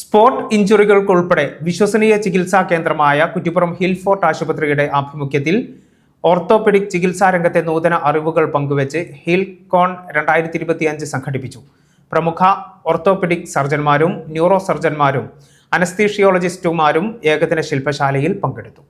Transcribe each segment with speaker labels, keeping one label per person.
Speaker 1: Spot ഇഞ്ചുറികൾക്കുൾപ്പെടെ വിശ്വസനീയ ചികിത്സാ കേന്ദ്രമായ Kuttippuram Hillfort ആശുപത്രിയുടെ ആഭിമുഖ്യത്തിൽ ഓർത്തോപെഡിക് ചികിത്സാ രംഗത്തെ നൂതന അറിവുകൾ പങ്കുവച്ച് ഹിൽകോൺ രണ്ടായിരത്തി ഇരുപത്തിയഞ്ച് സംഘടിപ്പിച്ചു. പ്രമുഖ ഓർത്തോപെഡിക് സർജന്മാരും ന്യൂറോ സർജന്മാരും അനസ്തീഷിയോളജിസ്റ്റുമാരും ഏകദിന ശില്പശാലയിൽ പങ്കെടുത്തു.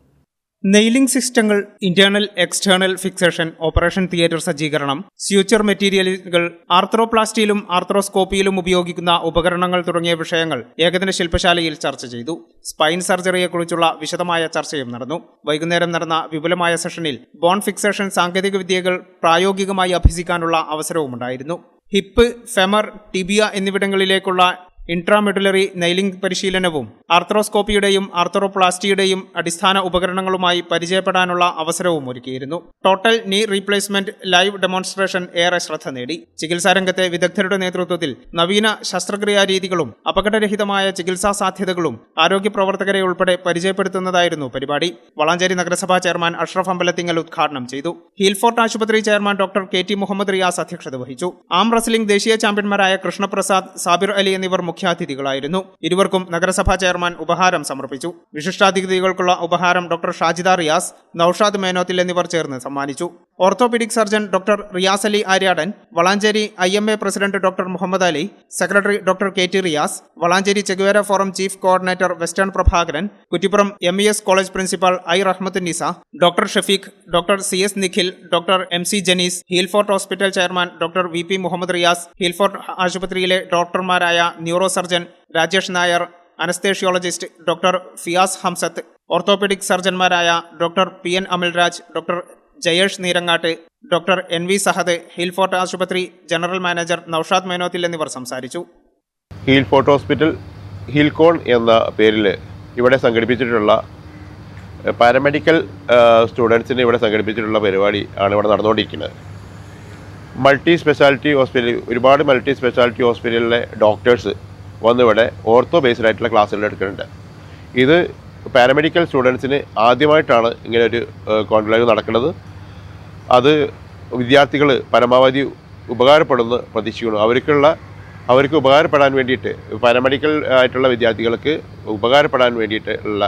Speaker 1: നെയിലിംഗ് സിസ്റ്റങ്ങൾ internal external fixation operation theatre സജ്ജീകരണം സ്യൂച്ചർ മെറ്റീരിയലുകൾ ആർത്രോപ്ലാസ്റ്റിയിലും ആർത്രോസ്കോപ്പിയിലും ഉപയോഗിക്കുന്ന ഉപകരണങ്ങൾ തുടങ്ങിയ വിഷയങ്ങൾ ഏകദിന ശില്പശാലയിൽ ചർച്ച ചെയ്തു. സ്പൈൻ സർജറിയെക്കുറിച്ചുള്ള വിശദമായ ചർച്ചയും നടന്നു. വൈകുന്നേരം നടന്ന വിപുലമായ സെഷനിൽ ബോൺ ഫിക്സേഷൻ സാങ്കേതിക വിദ്യകൾ പ്രായോഗികമായി അഭ്യസിക്കാനുള്ള അവസരവുമുണ്ടായിരുന്നു. ഹിപ്പ് ഫെമർ ടിബിയ എന്നിവിടങ്ങളിലേക്കുള്ള ഇൻട്രാമെഡുലറി നെയിലിംഗ് പരിശീലനവും ആർത്രോസ്കോപ്പിയുടെയും ആർത്രോപ്ലാസ്റ്റിയുടെയും അടിസ്ഥാന ഉപകരണങ്ങളുമായി പരിചയപ്പെടാനുള്ള അവസരവും ഒരുക്കിയിരുന്നു. ടോട്ടൽ നീ റീപ്ലേസ്മെന്റ് ലൈവ് ഡെമോൺസ്ട്രേഷൻ ഏറെ ശ്രദ്ധ നേടി. ചികിത്സാരംഗത്തെ വിദഗ്ധരുടെ നേതൃത്വത്തിൽ നവീന ശസ്ത്രക്രിയാ രീതികളും അപകടരഹിതമായ ചികിത്സാ സാധ്യതകളും ആരോഗ്യ പ്രവർത്തകരെ ഉൾപ്പെടെ പരിചയപ്പെടുത്തുന്നതായിരുന്നു പരിപാടി. വളാഞ്ചേരി നഗരസഭാ ചെയർമാൻ അഷ്റഫ് അമ്പലത്തിങ്ങൽ ഉദ്ഘാടനം ചെയ്തു. ഹീൽഫോർട്ട് ആശുപത്രി chairman doctor K T Muhammad Riyas അധ്യക്ഷത വഹിച്ചു. ആം റസ്ലിംഗ് ദേശീയ ചാമ്പ്യന്മാരായ കൃഷ്ണപ്രസാദ് സാബിർ അലി എന്നിവർ മുഖ്യാതിഥികളായിരുന്നു ഇരുവർക്കും നഗരസഭാ ചെയർമാൻ ഉപഹാരം സമർപ്പിച്ചു. വിശിഷ്ടാതിഥികൾക്കുള്ള ഉപഹാരം ഡോക്ടർ ഷാജിദ റിയാസ് നൌഷാദ് മേനോത്തിൽ എന്നിവർ ചേർന്ന് സമ്മാനിച്ചു. Orthopaedic surgeon doctor Riyas Ali Aryadan Valanchery I M A president doctor Muhammad Ali secretary doctor K T Riyas Valanchery Che Guevara forum chief coordinator western Prabhakaran Kuttippuram M E S college principal I Rahmath Nisa doctor Shafeeq doctor C S Nikhil doctor M C Janees Healfort hospital chairman doctor V P Muhammad Riyas Healfort ആശുപത്രിയിലെ ഡോക്ടർമാരായ neuro surgeon Rajesh Nair anaesthesiologist doctor Fiyas Hamsath orthopaedic സർജന്മാരായ doctor P N Amilraj doctor Jayesh Neerangattu doctor N V Sahad Hillfort ആശുപത്രി general manager Naushad Menothil എന്നിവർ സംസാരിച്ചു.
Speaker 2: Hillfort hospital ഹീൽകോൺ എന്ന പേരിൽ ഇവിടെ സംഘടിപ്പിച്ചിട്ടുള്ള paramedical സ്റ്റുഡൻസിന് ഇവിടെ സംഘടിപ്പിച്ചിട്ടുള്ള പരിപാടി ആണ് ഇവിടെ നടന്നുകൊണ്ടിരിക്കുന്നത്. മൾട്ടി സ്പെഷ്യാലിറ്റി ഹോസ്പിറ്റൽ ഒരുപാട് മൾട്ടി സ്പെഷ്യാലിറ്റി ഹോസ്പിറ്റലിലെ ഡോക്ടേഴ്സ് വന്നിവിടെ ഓർത്തോ ബേസ്ഡ് ആയിട്ടുള്ള ക്ലാസ്സുകൾ എടുക്കുന്നുണ്ട്. ഇത് പാരാമെഡിക്കൽ സ്റ്റുഡൻസിന് ആദ്യമായിട്ടാണ് ഇങ്ങനെ ഒരു കോൺക്ലേവ് നടക്കുന്നത്. അത് വിദ്യാർത്ഥികൾ പരമാവധി ഉപകാരപ്പെടുന്ന പ്രതീക്ഷിക്കുന്നു. അവർക്കുള്ള അവർക്ക് ഉപകാരപ്പെടാൻ വേണ്ടിയിട്ട് പാരമെഡിക്കൽ ആയിട്ടുള്ള വിദ്യാർത്ഥികൾക്ക് ഉപകാരപ്പെടാൻ വേണ്ടിയിട്ട് ഉള്ള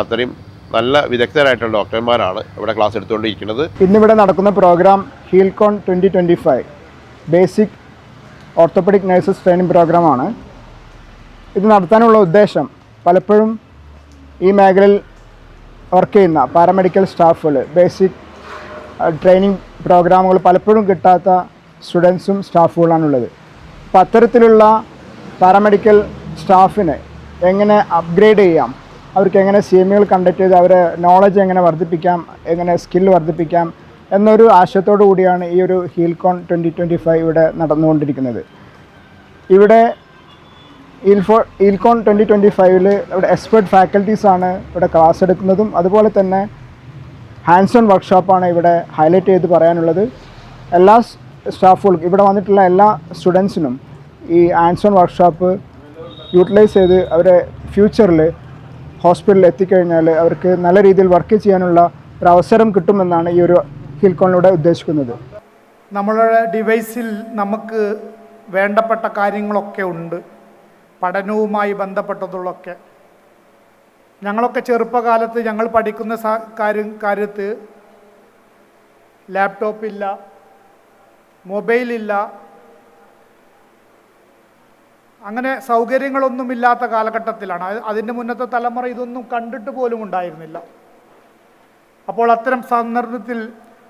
Speaker 2: അത്രയും നല്ല വിദഗ്ധരായിട്ടുള്ള ഡോക്ടർമാരാണ് ഇവിടെ ക്ലാസ് എടുത്തുകൊണ്ടിരിക്കുന്നത്.
Speaker 3: ഇന്നിവിടെ നടക്കുന്ന program Healcon twenty twenty five basic orthopaedic nurses training പ്രോഗ്രാമാണ്. ഇത് നടത്താനുള്ള ഉദ്ദേശം പലപ്പോഴും ഈ മേഖലയിൽ വർക്ക് ചെയ്യുന്ന പാരമെഡിക്കൽ സ്റ്റാഫുകൾ ബേസിക് ട്രെയിനിങ് പ്രോഗ്രാമുകൾ പലപ്പോഴും കിട്ടാത്ത സ്റ്റുഡൻസും സ്റ്റാഫുകളാണുള്ളത് അപ്പോൾ അത്തരത്തിലുള്ള പാരാമെഡിക്കൽ സ്റ്റാഫിനെ എങ്ങനെ അപ്ഗ്രേഡ് ചെയ്യാം? അവർക്ക് എങ്ങനെ സി എം ഇകൾ കണ്ടക്ട് ചെയ്ത് അവരെ നോളജ് എങ്ങനെ വർദ്ധിപ്പിക്കാം? എങ്ങനെ സ്കിൽ വർദ്ധിപ്പിക്കാം? എന്നൊരു ആശയത്തോടു കൂടിയാണ് ഈ ഒരു ഹീൽകോൺ ട്വന്റി ട്വന്റി ഫൈവ് ഇവിടെ നടന്നുകൊണ്ടിരിക്കുന്നത്. ഇവിടെ ഇൽഫോ ഇൽകോൺ ട്വന്റി ട്വന്റി ഫൈവിൽ ഇവിടെ എക്സ്പെർട്ട് ഫാക്കൽറ്റീസാണ് ഇവിടെ ക്ലാസ് എടുക്കുന്നതും അതുപോലെ തന്നെ ഹാൻഡ്സ് ഓൺ വർക്ക്ഷോപ്പാണ് ഇവിടെ ഹൈലൈറ്റ് ചെയ്ത് പറയാനുള്ളത്. എല്ലാ സ്റ്റാഫുകൾക്കും ഇവിടെ വന്നിട്ടുള്ള എല്ലാ സ്റ്റുഡൻസിനും ഈ ഹാൻഡ്സ് ഓൺ വർക്ക്ഷോപ്പ് യൂട്ടിലൈസ് ചെയ്ത് അവരെ ഫ്യൂച്ചറിൽ ഹോസ്പിറ്റലിൽ എത്തിക്കഴിഞ്ഞാൽ അവർക്ക് നല്ല രീതിയിൽ വർക്ക് ചെയ്യാനുള്ള ഒരു അവസരം കിട്ടുമെന്നാണ് ഈ ഒരു ഹിൽക്കോണിലൂടെ ഉദ്ദേശിക്കുന്നത്.
Speaker 4: നമ്മളുടെ ഡിവൈസിൽ നമുക്ക് വേണ്ടപ്പെട്ട കാര്യങ്ങളൊക്കെ ഉണ്ട്. പഠനവുമായി ബന്ധപ്പെട്ടതുള്ളൊക്കെ. ഞങ്ങളൊക്കെ ചെറുപ്പകാലത്ത് ഞങ്ങൾ പഠിക്കുന്ന കാര്യം കാര്യത്ത് ലാപ്ടോപ്പില്ല മൊബൈലില്ല അങ്ങനെ സൗകര്യങ്ങളൊന്നുമില്ലാത്ത കാലഘട്ടത്തിലാണ്. അത് അതിന്റെ മുന്നത്തെ തലമുറ ഇതൊന്നും കണ്ടിട്ട് പോലും ഉണ്ടായിരുന്നില്ല. അപ്പോൾ അത്തരം സന്ദർഭത്തിൽ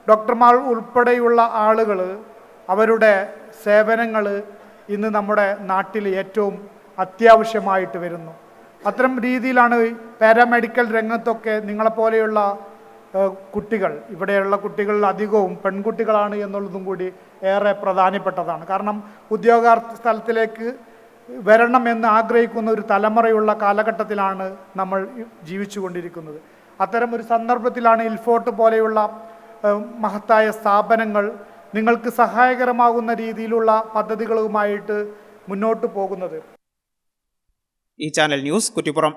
Speaker 4: ഡോക്ടർമാർ ഉൾപ്പെടെയുള്ള ആളുകൾ അവരുടെ സേവനങ്ങൾ ഇന്ന് നമ്മുടെ നാട്ടിൽ ഏറ്റവും അത്യാവശ്യമായിട്ട് വരുന്നു. അത്തരം രീതിയിലാണ് പാരാമെഡിക്കൽ രംഗത്തൊക്കെ നിങ്ങളെപ്പോലെയുള്ള കുട്ടികൾ ഇവിടെയുള്ള കുട്ടികൾ അധികവും പെൺകുട്ടികളാണ് എന്നുള്ളതും കൂടി ഏറെ പ്രധാനപ്പെട്ടതാണ്. കാരണം ഉദ്യോഗാർത്ഥ സ്ഥലത്തിലേക്ക് വരണമെന്ന് ആഗ്രഹിക്കുന്ന ഒരു തലമുറയുള്ള കാലഘട്ടത്തിലാണ് നമ്മൾ ജീവിച്ചുകൊണ്ടിരിക്കുന്നത്. അത്തരം ഒരു സന്ദർഭത്തിലാണ് ഇൽഫോർട്ട് പോലെയുള്ള മഹത്തായ സ്ഥാപനങ്ങൾ നിങ്ങൾക്ക് സഹായകരമാകുന്ന രീതിയിലുള്ള പദ്ധതികളുമായിട്ട് മുന്നോട്ട് പോകുന്നത്.
Speaker 1: ഈ ചാനൽ ന്യൂസ് കുറ്റിപ്പുറം.